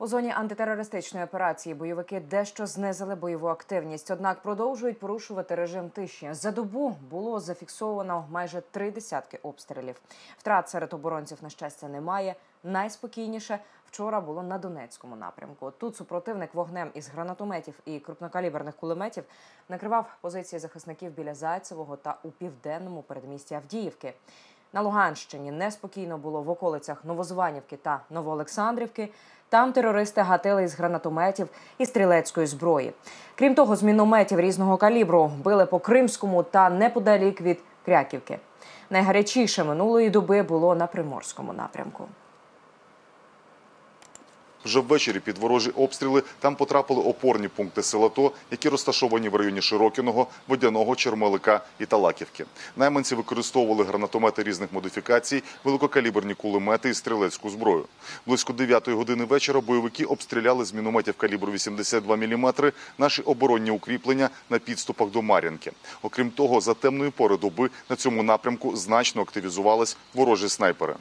У зоні антитерористичної операції бойовики дещо знизили бойову активність, однак продовжують порушувати режим тиші. За добу було зафіксовано майже три десятки обстрілів. Втрат серед оборонців на щастя немає. Найспокійніше вчора було на Донецькому напрямку. Тут супротивник вогнем із гранатометів і крупнокаліберних кулеметів накривав позиції захисників біля Зайцевого та у південному передмісті Авдіївки. На Луганщині неспокійно було в околицях Новозванівки та Новоолександрівки. Там терористи гатили із гранатометів і стрілецької зброї. Крім того, з мінометів різного калібру били по Кримському та неподалік від Кряківки. Найгарячіше минулої доби було на приморському напрямку. Вже ввечері під ворожі обстріли там потрапили опорні пункти села ТО, які розташовані в районі Широкіного, Водяного, Чермелика і Талаківки. Найманці використовували гранатомети різних модифікацій, великокаліберні кулемети і стрілецьку зброю. Близько 9 години вечора бойовики обстріляли з мінометів калібру 82 мм наші оборонні укріплення на підступах до Мар'їнки. Окрім того, за темної пори доби на цьому напрямку значно активізувались ворожі снайпери.